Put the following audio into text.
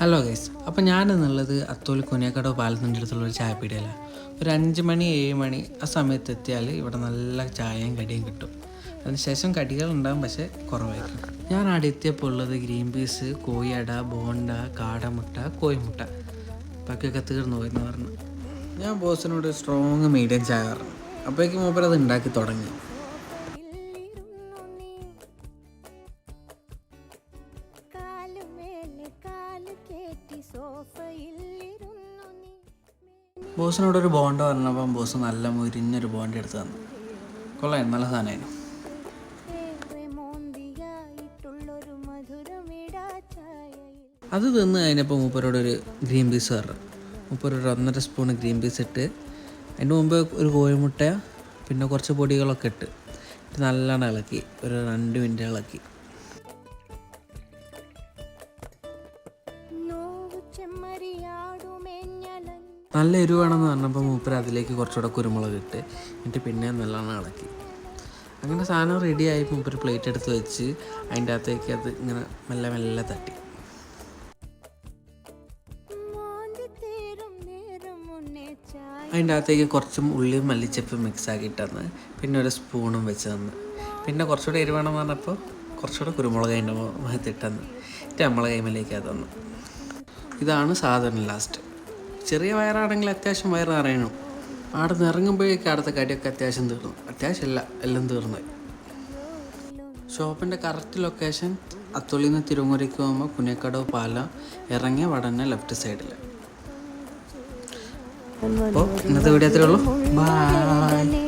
Hello guys അപ്പോൾ ഞാനെന്നുള്ളത് അത്തോലി കുനിയാക്കടവ് പാലത്തിന്റെ അടുത്തുള്ള ഒരു ചായപ്പീടിയല്ല ഒരു അഞ്ച് മണി ഏഴ് മണി ആ സമയത്ത് എത്തിയാൽ ഇവിടെ നല്ല ചായയും കടിയും കിട്ടും. അതിനുശേഷം കടികളുണ്ടാകും പക്ഷേ കുറവായിരിക്കും. ഞാൻ അവിടെ എത്തിയപ്പോൾ ഉള്ളത് ഗ്രീൻ പീസ് കോഴിയട ബോണ്ട കാടമുട്ട കോയിമുട്ട ബാക്കിയൊക്കെ തീർന്നു പോയി എന്ന് പറഞ്ഞു. ഞാൻ ബോസിനോട് സ്ട്രോങ് മീഡിയം ചായ പറഞ്ഞു. അപ്പോഴേക്കും മൂപ്പർ അത് ഉണ്ടാക്കി തുടങ്ങി. ബോസിനോട് ഒരു ബോണ്ട് പറഞ്ഞപ്പം ബോസ് നല്ല മുരിഞ്ഞൊരു ബോണ്ട് എടുത്ത് തന്നു. കൊള്ളാം നല്ല സാധനമായിരുന്നു. അത് തിന്ന് കഴിഞ്ഞപ്പോൾ മൂപ്പരോടൊരു ഗ്രീൻ പീസ് പറഞ്ഞു. മൂപ്പർ ഒരു ഒന്നര സ്പൂൺ ഗ്രീൻ പീസ് ഇട്ട് അതിന്റെ മുമ്പ് ഒരു കോഴിമുട്ട പിന്നെ കുറച്ച് പൊടികളൊക്കെ ഇട്ട്. നല്ലോണം ഇളക്കി ഒരു രണ്ട് മിനിറ്റ് ഇളക്കി. നല്ല എരിവാണെന്ന് പറഞ്ഞപ്പോൾ മൂപ്പർ അതിലേക്ക് കുറച്ചുകൂടെ കുരുമുളക് ഇട്ട് എന്നിട്ട് പിന്നെ നല്ലോണം ഇളക്കി അങ്ങനെ സാധനം റെഡിയായി മൂപ്പർ പ്ലേറ്റ് എടുത്ത് വെച്ച് അതിന്റെ അകത്തേക്ക് അത് ഇങ്ങനെ മെല്ലെ മെല്ലെ തട്ടി അതിന്റെ അകത്തേക്ക് കുറച്ചും ഉള്ളിയും മല്ലിച്ചപ്പും മിക്സ് തന്ന് പിന്നെ ഒരു സ്പൂണും വെച്ച് തന്ന് പിന്നെ കുറച്ചുകൂടെ എരിവേണമെന്ന് പറഞ്ഞപ്പോൾ കുറച്ചുകൂടെ കുരുമുളക് അതിന്റെ മുഖത്തിട്ട് തന്ന് എന്നിട്ട് നമ്മളെ കൈമലേക്ക് അത് തന്നു ഇതാണ് സാധാരണ ലാസ്റ്റ് ചെറിയ വയറാണെങ്കിൽ അത്യാവശ്യം വയറ് നിറയണം. അവിടെ നിന്ന് ഇറങ്ങുമ്പോഴേക്കും അവിടുത്തെ കടിയൊക്കെ അത്യാവശ്യം തീർന്നു. അത്യാവശ്യമല്ല എല്ലാം തീർന്നു. ഷോപ്പിന്റെ കറക്റ്റ് ലൊക്കേഷൻ അത്തുള്ളിൽ നിന്ന് തിരുമുറിക്ക് പോകുമ്പോൾ കുഞ്ഞക്കടവ് പാല ഇറങ്ങിയ വടന്നെ ലെഫ്റ്റ് സൈഡിൽ അപ്പോൾ ഇന്നത്തെ വീഡിയോ അത്രേ ഉള്ളൂ. ബൈ